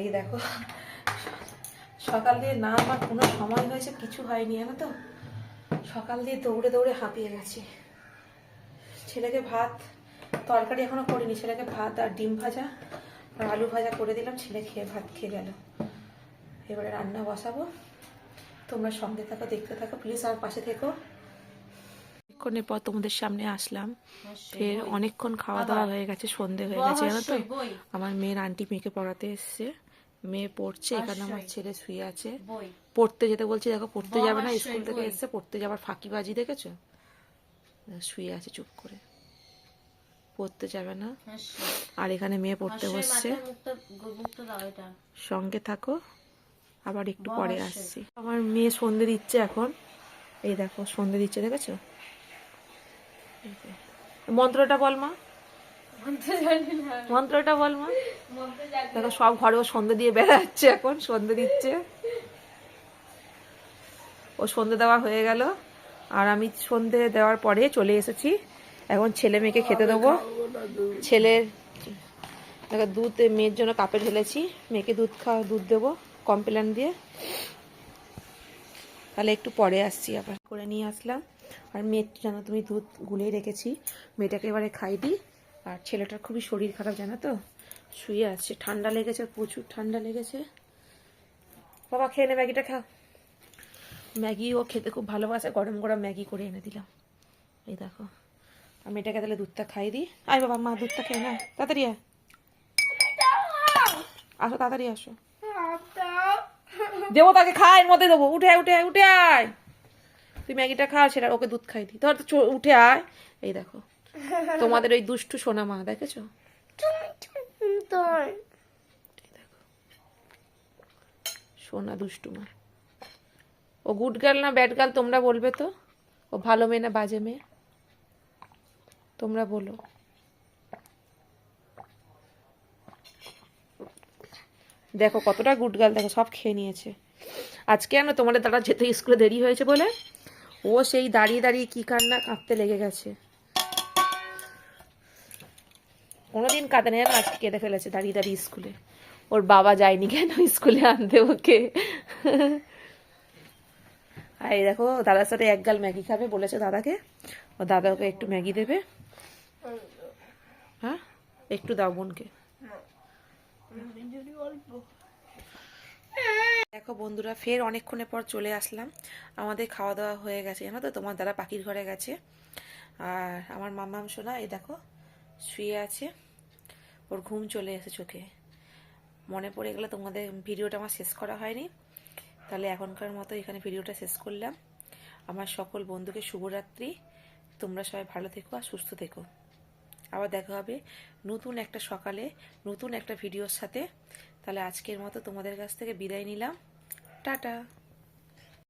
এই দেখো। সকাল দিয়ে না আমার কোনো সময় হয়েছে, কিছু হয়নি, জানো তো? সকাল দিয়ে দৌড়ে দৌড়ে হাঁপিয়ে গেছি। ছেলেকে ভাত, তরকারি এখনও করিনি, ছেলেকে ভাত আর ডিম ভাজা আর আলু ভাজা করে দিলাম, ছেলে খেয়ে ভাত খেয়ে গেল। এবারে রান্না বসাবো। তোমরা সঙ্গে থাকো, দেখতে থাকো, প্লিজ আমার পাশে থেকো। অনেকক্ষণের পর তোমাদের সামনে আসলাম। ফের অনেকক্ষণ খাওয়া দাওয়া হয়ে গেছে সন্ধে হয়ে গেছে। জানো তো আমার মেয়ের আন্টি মেয়েকে পড়াতে এসছে। মেয়ে পড়ছে এখানে আমার ছেলে শুয়ে আছে। পড়তে যেতে বলছি দেখো পড়তে যাবে না স্কুল থেকে। এসছে পড়তে যাবার ফাঁকিবাজি দেখেছ? শুয়ে আছে চুপ করে। পড়তে যাবে না। আর এখানে মেয়ে পড়তে বসছে। দাও এটা। সঙ্গে থাকো। আবার একটু পরে আসছি। আমার মেয়ে সন্ধে দিচ্ছে এখন। এই দেখো সন্ধে দিচ্ছে দেখেছ। মন্ত্রটা বল মা। মন্ত্রটা বল মা। দেখো, সব ঘরেও সন্ধে দিয়ে বেড়াচ্ছে এখন, সন্ধে দিচ্ছে। ও সন্ধে দেওয়া হয়ে গেল, আর আমি সন্ধে দেওয়ার পরে চলে এসেছি। এখন ছেলে মেয়েকে খেতে দেবো। ছেলের দুধ, মেয়ের জন্য কাপে ঢেলেছি। মেয়েকে দুধ খাওয়া, দুধ দেবো, কমপ্লেন দিয়ে। তাহলে একটু পরে আসছি আবার। করে নিয়ে আসলাম। আর মেয়ের যেন তুমি দুধ গুলেই রেখেছি। মেয়েটাকে এবারে খাই দিই। আর ছেলেটার খুবই শরীর খারাপ, জানো তো? শুয়ে আছে। ঠান্ডা লেগেছে, প্রচুর ঠান্ডা লেগেছে। বাবা, খেয়ে নে ম্যাগিটা খা ম্যাগি ও খেতে খুব ভালোবাসে। গরম গরম ম্যাগি করে এনে দিলাম। এই দেখো। আমি এটাকে তাহলে দুধটা খাই দিই। আয় বাবা, মা দুধটা খেয়ে না তাড়াতাড়ি আসো তাড়াতাড়ি আসো। দেবো তাকে খা এর মধ্যে দেবো। উঠে আয় উঠে আয় উঠে আয়। তুই ম্যাগিটা খা সেটা ওকে দুধ খাই দি। ধর উঠে আয়। এই দেখো তোমাদের ওই দুষ্টু সোনা মা দেখেছ? সোনা দুষ্টু মা। ও গুড গার্ল না ব্যাড গার্ল তোমরা বলবে তো? ও ভালো মেয়ে না বাজে মেয়ে? তোমরা বলো। দেখো কতটা গুড গার্ল, দেখো সব খেয়ে নিয়েছে। আজকে জানো তোমাদের দাদা যেতে স্কুলে দেরি হয়েছে বলে, ও সেই দাঁড়িয়ে দাঁড়িয়ে কি কান্না কাঁদতে লেগে গেছে। কোনোদিন কাঁদে না আজকে কেঁদে ফেলেছে দাঁড়িয়ে দাঁড়িয়ে স্কুলে। ওর বাবা যায়নি কেন স্কুলে আনতে ওকে? আর এই দেখো, দাদার সাথে এক গাল ম্যাগি খাবে বলেছে দাদাকে। ও দাদা ওকে একটু ম্যাগি দেবে। হ্যাঁ? একটু দাও বোনকে। দেখো বন্ধুরা, ফের অনেকক্ষণের পর চলে আসলাম। আমাদের খাওয়া দাওয়া হয়ে গেছে, জানো তো? তোমার দাদা পাখির ঘরে গেছে। আর আমার মাম্মাম সোনা, এই দেখো, শুয়ে আছে। ওর ঘুম চলে এসে চোখে। মনে পড়ে গেলে তোমাদের ভিডিওটা আমার শেষ করা হয়নি। তাহলে এখনকার মতো এখানে ভিডিওটা শেষ করলাম। আমার সকল বন্ধুকে শুভরাত্রি। তোমরা সবাই ভালো থেকো আর সুস্থ থেকো। আবার দেখা হবে নতুন একটা সকালে, নতুন একটা ভিডিওর সাথে। তাহলে আজকের মতো তোমাদের কাছ থেকে বিদায় নিলাম। টাটা।